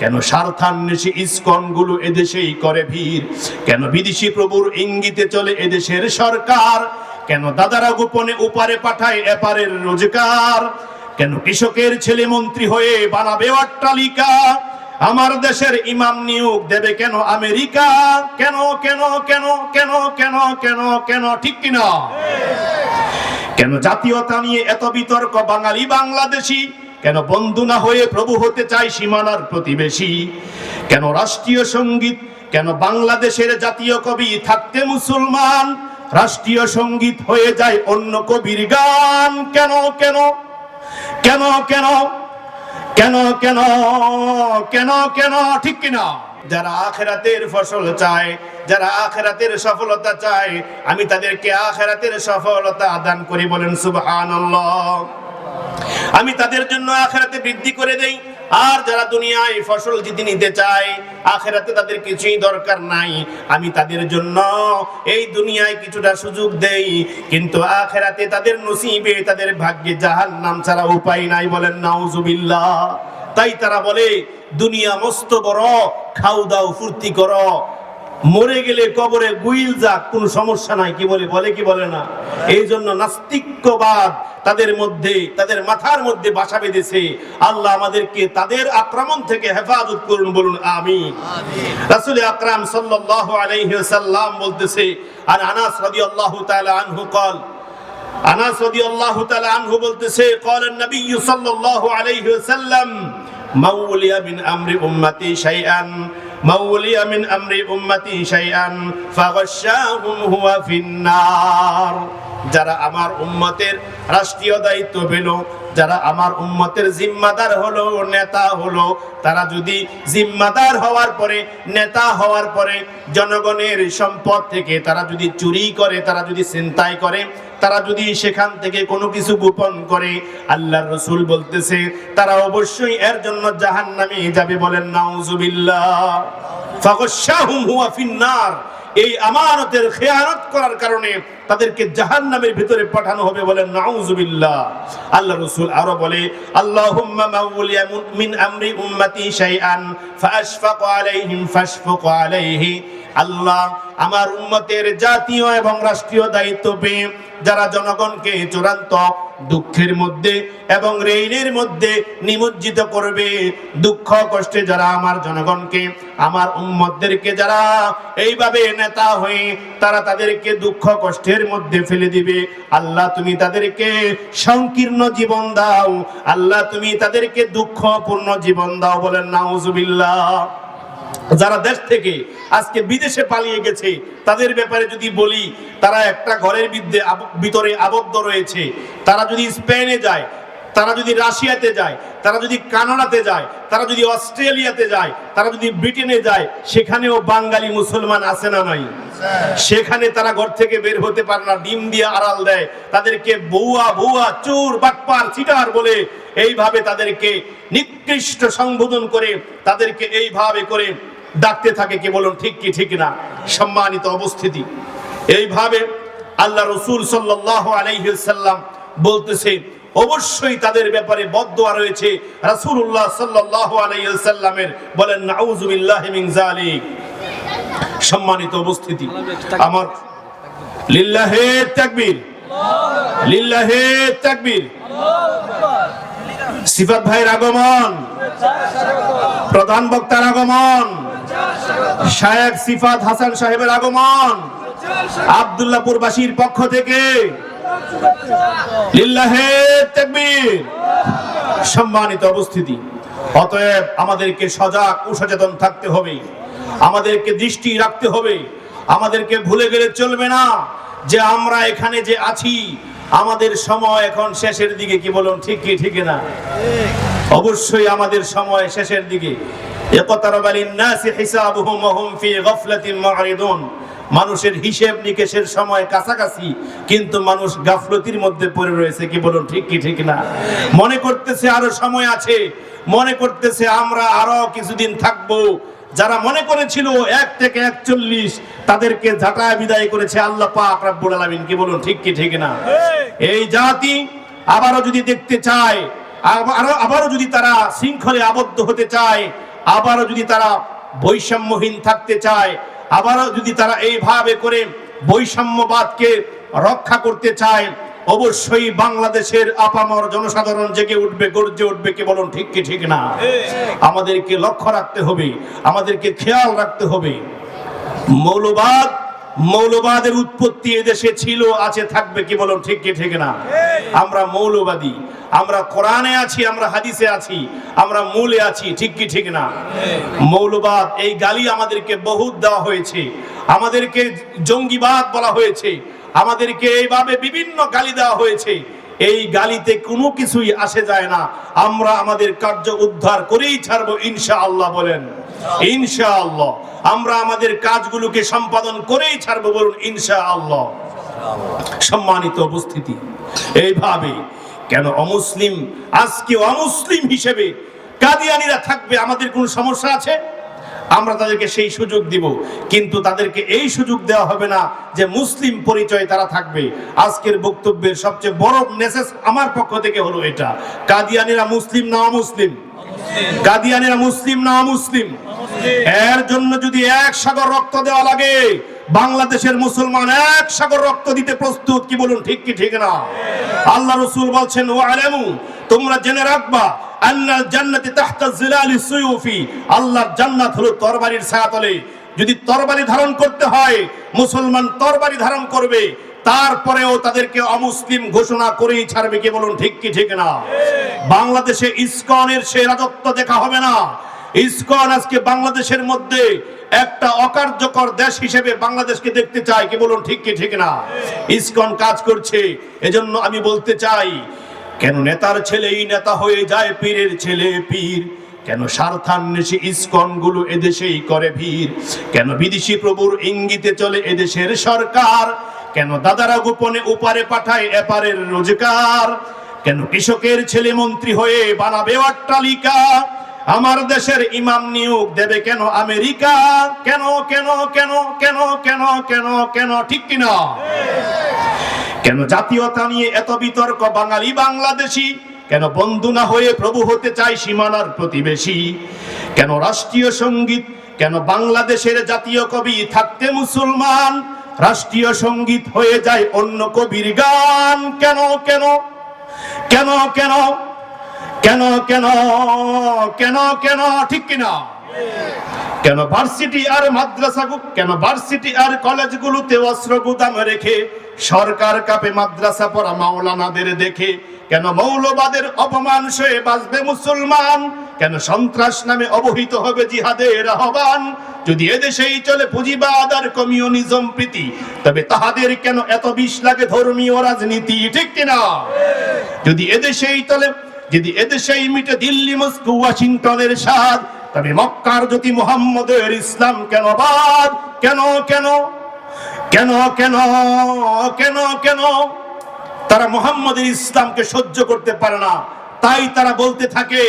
কেন স্বার্থান্বেষী ইস্কনগুলো এদেশেই করে ভিড়? কেন বিদেশি প্রভুর ইঙ্গিতে চলে এদেশের সরকার? কেন দাদারা গোপনে উপারে পাঠায় এপারের রোজগার? কেন কৃষকের ছেলে মন্ত্রী হয়ে বানাবে অট্টালিকা? আমার দেশের ইমাম নিয়োগ দেবে কেন আমেরিকা? কেন কেন কেন কেন কেন কেন কেন, ঠিক কিনা? কেন জাতীয়তা নিয়ে এত বিতর্ক বাঙালি বাংলাদেশি? কেন বন্ধু না হয়ে প্রভু হতে চাই সীমানার প্রতিবেশী? কেন রাষ্ট্রীয় সংগীত, কেন বাংলাদেশের জাতীয় কবি থাকতে মুসলমান? রাষ্ট্রীয় সংগীত হয়ে যায় অন্য কবির গান। কেন কেন? কেন কেন? কেন কেন? কেন কেন? ঠিক কিনা? যারা আখেরাতের ফসল চায়, যারা আখেরাতের সফলতা চায়, আমি তাদেরকে আখেরাতের সফলতা দান করি বলেন সুবহানাল্লাহ। আমি তাদের জন্য আখেরাতে বৃদ্ধি করে দেই। আর যারা দুনিয়ায় ফসল জিতে নিতে চায়, আখেরাতে তাদের কিছুই দরকার নাই। আমি তাদের জন্য এই দুনিয়ায় কিছুটা সুযোগ দেই। কিন্তু আখেরাতে তাদের নসিবে, তাদের ভাগ্যে জাহান্নাম ছাড়া উপায় নাই বলেন নাউজুবিল্লাহ। তাই তারা বলে, দুনিয়া মস্ত বড়, খাও দাও, ফুর্তি করো। মরে গেলে কবরে গুইল যাক কোনো সমস্যা নাই কি বলে বলে কি বলে না। এই জন্য নাস্তিক্যবাদ তাদের মধ্যে তাদের মাথার মধ্যে বাসা বেঁধেছে। আল্লাহ আমাদেরকে তাদের আক্রমণ থেকে হেফাজত করুন বলুন আমি রাসুল আকরাম সাল্লাহ আলাইসাল্লাম বলতেছে আর আনাস রাদি আল্লাহ তালা আনহু কল আনাস রাদি তাআলা আনহু বলতেছে কল নবী সাল্লাহ আলাইহি সাল্লাম মাউলিয়া বিন আমরি উম্মতি শাইআন। মাউলিয়া মিন আমরি উম্মতি শাইআন ফাগাশশাহুম হুয়া ফিন্নার যারা আমার উম্মতের রাষ্ট্রীয় দায়িত্ব পেল, যারা আমার উম্মতের জিম্মাদার হলো, নেতা হলো, তারা যদি জিম্মাদার হওয়ার পরে, নেতা হওয়ার পরে জনগণের সম্পদ থেকে তারা যদি চুরি করে, তারা যদি চিন্তাই করে, তারা যদি সেখান থেকে কোনো কিছু গোপন করে, আল্লাহর রসুল বলতেছে, তারা অবশ্যই এর জন্য জাহান্নামে যাবে বলেন, নাউজুবিল্লাহ। ফাগশাহুম হুয়া ফিন্নার। এই আমানতের খেয়ানত করার কারণে তাদেরকে জাহান নামের ভিতরে পাঠানো হবে বলে নাউজুবিল্লাহ। আল্লাহ রসুল আরও বলে আল্লাহ উম্মতি আল্লাহ আমার উম্মতের জাতীয় এবং রাষ্ট্রীয় দায়িত্ব পেয়ে যারা জনগণকে চূড়ান্ত দুঃখের মধ্যে এবং রেইনের মধ্যে নিমজ্জিত করবে, দুঃখ কষ্টে যারা আমার জনগণকে, আমার উম্মতদেরকে যারা এইভাবে নেতা হয়ে তারা তাদেরকে দুঃখ কষ্টের মধ্যে ফেলে দিবে, আল্লাহ তুমি তাদেরকে সংকীর্ণ জীবন দাও, আল্লাহ তুমি তাদেরকে দুঃখপূর্ণ জীবন দাও বলেন নাউজুবিল্লাহ। যারা দেশ থেকে আজকে বিদেশে পালিয়ে গেছে, তাদের ব্যাপারে যদি বলি, তারা একটা ঘরের ভিতরে আবদ্ধ রয়েছে। তারা যদি স্পেনে যায়, তারা যদি রাশিয়াতে যায়, তারা যদি কানাডাতে যায়, তারা যদি অস্ট্রেলিয়াতে যায়, তারা যদি ব্রিটেনে যায়, সেখানেও বাঙালি মুসলমান আছে না নাই? সেখানে তারা ঘর থেকে বের হতে পারে না, ডিম দিয়ে আড়াল দেয়। তাদেরকে বউয়া বউয়া চোর, বাটপার, চিটার বলে এইভাবে তাদেরকে নিকৃষ্ট সম্বোধন করে, তাদেরকে এইভাবে করে ডাকতে থাকে কি বলুন, ঠিক কি, ঠিক না? সম্মানিত অবস্থিতি। এইভাবে আল্লাহ রসুল সাল্লাহ আলাইসাল্লাম বলতেছে, অবশ্যই তাদের ব্যাপারে বদদোয়া রয়েছে। রাসূলুল্লাহ সাল্লাল্লাহু আলাইহি সাল্লামের বলেন নাউযুবিল্লাহি মিন যালিক। সম্মানিত উপস্থিতি আমার লিল্লাহে তাকবীর লিল্লাহে তাকবীর। সিফাত ভাইয়ের আগমন। প্রধান বক্তার আগমন। শায়েখ সিফাত হাসান সাহেবের আগমন। আব্দুল্লাহপুরবাসীর পক্ষ থেকে সম্মানিত উপস্থিতি। অতএব আমাদেরকে সজাগ ও সচেতন থাকতে হবে। আমাদেরকে দৃষ্টি রাখতে হবে। আমাদেরকে ভুলে গেলে চলবে না যে আমরা এখানে যে আছি আমাদের সময় এখন শেষের দিকে কি বলুন, ঠিক কি, ঠিক না? অবশ্যই আমাদের সময় শেষের দিকে। মানুষের হিসেব নিকেশের সময় কাছাকাছি, কিন্তু মানুষ গাফলতির মধ্যে পড়ে রয়েছে, কি বলুন, ঠিক কি, ঠিক না? মনে করতেছে আরও সময় আছে, মনে করতেছে আমরা আরও কিছুদিন থাকব যারা মনে করেছিল এক থেকে একচল্লিশ তাদেরকে ঝাঁটায় বিদায় করেছে আল্লাহ পাক রাব্বুল আলামিন। কি বলুন ঠিক কি ঠিক না? এই জাতি আবারও যদি দেখতে চায় আবারও আবারও যদি তারা শৃঙ্খলে আবদ্ধ হতে চায় আবারও যদি তারা বৈষম্যহীন থাকতে চায় আবারও যদি তারা এইভাবে করে বৈষম্যবাদকে রক্ষা করতে চায় অবশ্যই বাংলাদেশের আপামর জনসাধারণ জেগে উঠবে, গর্জে উঠবে কে বলুন ঠিক কি, ঠিক না? আমাদেরকে লক্ষ্য রাখতে হবে, আমাদেরকে খেয়াল রাখতে হবে। মৌলবাদ, মৌলবাদের উৎপত্তি এদেশে ছিল, আছে, থাকবে কি বলুন ঠিক কি, ঠিক না? আমরা মৌলবাদী, আমরা কোরআনে আছি, আমরা হাদিসে আছি, আমরা মূলে আছি, ঠিক কি, ঠিক না? মৌলবাদ, এই গালি আমাদেরকে বহুত দেওয়া হয়েছে, আমাদেরকে জঙ্গিবাদ বলা হয়েছে আমাদেরকে এইভাবে বিভিন্ন গালি দেওয়া হয়েছে। এই গালিতে কোনো কিছুই আসে যায় না। আমরা আমাদের কার্য উদ্ধার করেই ছাড়বো ইনশা আল্লাহ বলেন। ইনশা আল্লাহ আমরা আমাদের কাজগুলোকে সম্পাদন করেই ছাড়বো বলুন ইনশা আল্লাহ সম্মানিত উপস্থিতি, এইভাবে কেন অমুসলিম, আজকে অমুসলিম হিসেবে কাদিয়ানিরা থাকবে, আমাদের কোনো সমস্যা আছে? আমরা তাদেরকে সেই সুযোগ দিব। কিন্তু তাদেরকে এই সুযোগ দেওয়া হবে না যে মুসলিম পরিচয় তারা থাকবে। আজকের বক্তব্যের সবচেয়ে বড় মেসেজ আমার পক্ষ থেকে হলো এটা। কাদিয়ানিরা মুসলিম না অমুসলিম? কাদিয়ানিরা মুসলিম না অমুসলিম? এর জন্য যদি এক সাগর রক্ত দেওয়া লাগে, বাংলাদেশের মুসলমান এক সাগর রক্ত দিতে প্রস্তুত, কি বলুন ঠিক কি ঠিক না? আল্লাহ রসুল বলছেন ও আলেমু তোমরা জেনে রাখবা, আন্নাল জান্নাতি তাহতা জিলালি সুয়ুফি, আল্লাহর জান্নাত হলো তরবারির ছায়াতলে। যদি তরবারি ধারণ করতে হয়, মুসলমান তরবারি ধারণ করবে, তারপরেও তাদেরকে অমুসলিম ঘোষণা করেই ছাড়বে, কি বলুন ঠিক কি, ঠিক না? বাংলাদেশে ইসকনের সে রাজত্ব দেখা হবে না। ইসকন আজকে বাংলাদেশের মধ্যে একটা অকার্যকর দেশ হিসেবে বাংলাদেশকে দেখতে চায়, কি বলুন ঠিক কি, ঠিক না? ইসকন কাজ করছে, এজন্য আমি বলতে চাই কেন নেতার ছেলেই নেতা হয়ে যায় পীরের ছেলে পীর? কেন স্বার্থান্বেষী ইসকনগুলো এদেশেই করে ভিড়? কেন বিদেশি প্রভুর ইঙ্গিতে চলে এদেশের সরকার? কেন দাদারা গোপনে উপারে পাঠায় এপারের রোজগার? কেন কৃষকের ছেলে মন্ত্রী হয়ে বানাবে অট্টালিকা? আমার দেশের ইমাম নিয়োগ দেবে কেন আমেরিকা? কেন কেন কেন কেন কেন কেন কেন, ঠিক কিনা? কেন জাতীয়তা নিয়ে এত বিতর্ক? বাঙালি বাংলাদেশি। কেন বন্ধু না হয়ে প্রভু হতে চায় সীমানার প্রতিবেশী? কেন রাষ্ট্রীয় সংগীত? কেন বাংলাদেশের জাতীয় কবি থাকতে মুসলমান? রাষ্ট্রীয় সংগীত হয়ে যায় অন্য কবির গান। কেন কেন? কেন কেন? কেন কেন? কেন কেন? ঠিক কিনা? কেন ভার্সিটি আর মাদ্রাসা কেন ভার্সিটি আর কলেজগুলোতে অস্ত্র গুদাম রেখে সরকার কাপে মাদ্রাসা পড়া মাওলানাদের দেখে। কেন মৌলবাদের অপমান সয়ে বাঁচবে মুসলমান? কেন সন্ত্রাস নামে অবহিত হবে জিহাদের আহ্বান? যদি এদেশেই চলে পুঁজিবাদ আর কমিউনিজম প্রীতি, তবে তাহাদের কেন এত বিষ লাগে ধর্মীয় রাজনীতি, ঠিক কিনা? যদি এদেশেই চলে, যদি এদেশেই মিটে দিল্লি, মস্কো, ওয়াশিংটনের স্বাদ, তবে মক্কার যদি মোহাম্মদের ইসলাম কেন বাদ? কেন কেন? কেন কেন কেন কেন? তারা মোহাম্মদের ইসলামকে সহ্য করতে পারে না। তাই তারা বলতে থাকে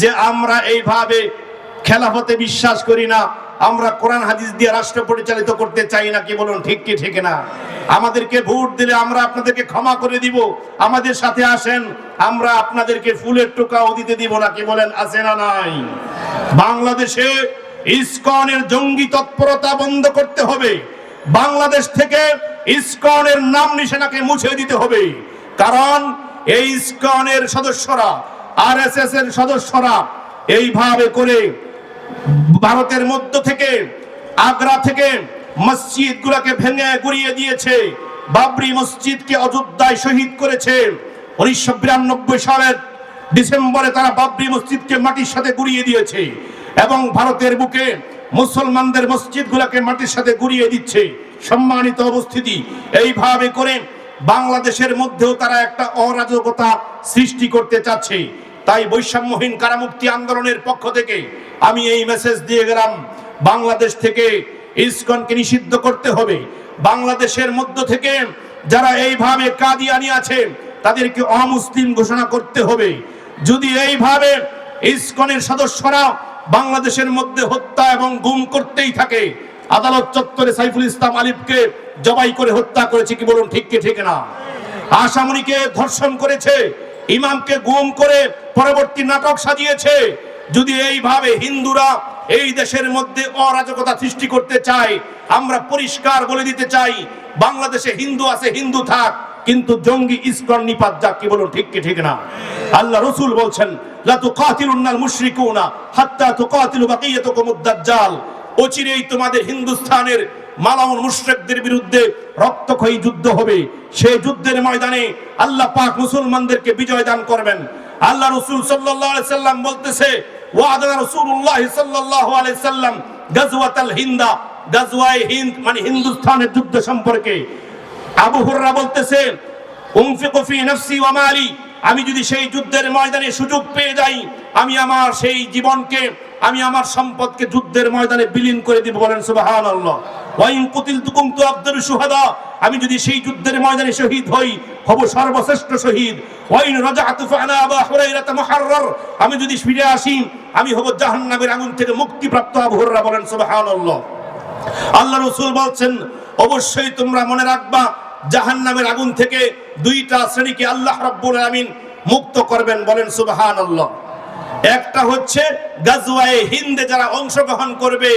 যে আমরা এইভাবে খেলাফতে বিশ্বাস করি না। আমরা কোরআন, হাদিস দিয়ে রাষ্ট্র পরিচালিত করতে চাই না। কি বলুন, ঠিক কি, ঠিক না? আমাদেরকে ভোট দিলে আমরা আপনাদেরকে ক্ষমা করে দিব। আমাদের সাথে আসেন, আমরা আপনাদেরকে ফুলের টোকাও দিতে দিব না। কি বলেন, আছে না নাই? বাংলাদেশে ইসকনের জঙ্গি তৎপরতা বন্ধ করতে হবে। বাংলাদেশ থেকে ইসকনের নাম নিশানাকে মুছে দিতে হবে। কারণ এই ইসকনের সদস্যরা, আরএসএস এর সদস্যরা এইভাবে করে ভারতের মধ্য থেকে, আগ্রা থেকে মসজিদ গুলাকে ভেঙে গুড়িয়ে দিয়েছে, বাবরি মসজিদকে অযোধ্যায় শহীদ করেছে। উনিশশো বিরানব্বই সালের ডিসেম্বরে তারা বাবরি মসজিদকে মাটির সাথে গুড়িয়ে দিয়েছে এবং ভারতের বুকে মুসলমানদের মসজিদগুলোকে মাটির সাথে গুড়িয়ে দিচ্ছে। সম্মানিত অবস্থিতি এইভাবে করে বাংলাদেশের মধ্যেও তারা একটা অরাজকতা সৃষ্টি করতে চাচ্ছে। তাই বৈষম্যহীন কারামুক্তি আন্দোলনের পক্ষ থেকে আমি এই মেসেজ দিয়ে গেলাম, বাংলাদেশ থেকে ইসকনকে নিষিদ্ধ করতে হবে। বাংলাদেশের মধ্য থেকে যারা এইভাবে কাদিয়ানি আছে, তাদেরকে অমুসলিম ঘোষণা করতে হবে। যদি এইভাবে ইসকনের সদস্যরা বাংলাদেশের মধ্যে হত্যা এবং গুম করতেই থাকে। আদালত চত্বরে সাইফুল ইসলাম আলিফকে জবাই করে হত্যা করেছে কি বলুন ঠিক কি ঠিক না? আসামনিকে ধর্ষণ করেছে, ইমামকে গুম করে পরবর্তী নাটক সাজিয়েছে। যদি এইভাবে হিন্দুরা এই দেশের মধ্যে অরাজকতা সৃষ্টি করতে চায়, আমরা পরিষ্কার বলে দিতে চাই, বাংলাদেশে হিন্দু আছে, হিন্দু থাক। কিন্তু জঙ্গি ইসকন নিপাত যাক কি বলুন, ঠিক কি, ঠিক না? আল্লাহ রসুল বলছেন, লা তুকাতিলুন্নাল মুশরিকুনা হাত্তা তুকাতিলু দাজ্জাল অচিরেই তোমাদের হিন্দুস্তানের মালাউন বিরুদ্ধে রক্তক্ষয়ী যুদ্ধ হবে। সেই যুদ্ধের ময়দানে আল্লাহ পাক মুসলমানদেরকে বিজয় দান করবেন। আল্লাহ রসুল আলাইহি সাল্লাম বলতেছে ওয়াদা রাসূলুল্লাহ সাল্লাল্লাহু আলাইহি সাল্লাম গাজওয়াতাল হিন্দা। গাজওয়ায়ে হিন্দ মানে হিন্দুস্তানের যুদ্ধ সম্পর্কে। আবু হুররা বলতেছে, উনফিকু ফি নাফসি ওয়া মালি, আমি যদি সেই যুদ্ধের ময়দানে সুযোগ পেয়ে যাই, আমি আমার সেই জীবনকে, আমি আমার সম্পদকে যুদ্ধের ময়দানে বিলীন করে দিব। বলেন, সুবহানাল্লাহ। ওয়া ইন কুতিলতুকুম তুআবদুল শুহাদা, আমি যদি সেই যুদ্ধের ময়দানে শহীদ হই, হব সর্বশ্রেষ্ঠ শহীদ। ওয়া ইন রাজাতু ফানা আবা হুরাইরা মুহাররার, আমি যদি ফিরে আসি, আমি হব জাহান্নামের আগুন থেকে মুক্তিপ্রাপ্ত আবু হুররা। বলেন, সুবহানাল্লাহ। আল্লাহ রসুল বলছেন, অবশ্যই তোমরা মনে রাখবা জাহান নামের আগুন থেকে দুইটা শ্রেণীকে আল্লাহ রাব্বুল আলামিন মুক্ত করবেন বলেন সুবহান আল্লাহ একটা হচ্ছে গাজওয়ায়ে হিন্দে যারা অংশগ্রহণ করবে,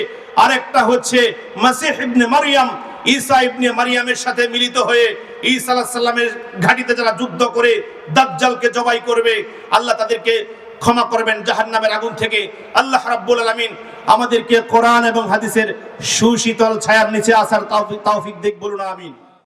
আরেকটা হচ্ছে মাসিহ ইবনে মারিয়াম, ঈসা ইবনে মারিয়ামের সাথে মিলিত হয়ে ঈসা আলাইহিস সালামের ঘাটিতে যারা যুদ্ধ করে দাজ্জালকে জবাই করবে, আল্লাহ তাদেরকে ক্ষমা করবেন জাহান্নামের আগুন থেকে। আল্লাহ রাব্বুল আলামিন আমাদেরকে কোরআন এবং হাদিসের সুশীতল ছায়ার নিচে আসার তৌফিক দিক বলুন, আমিন।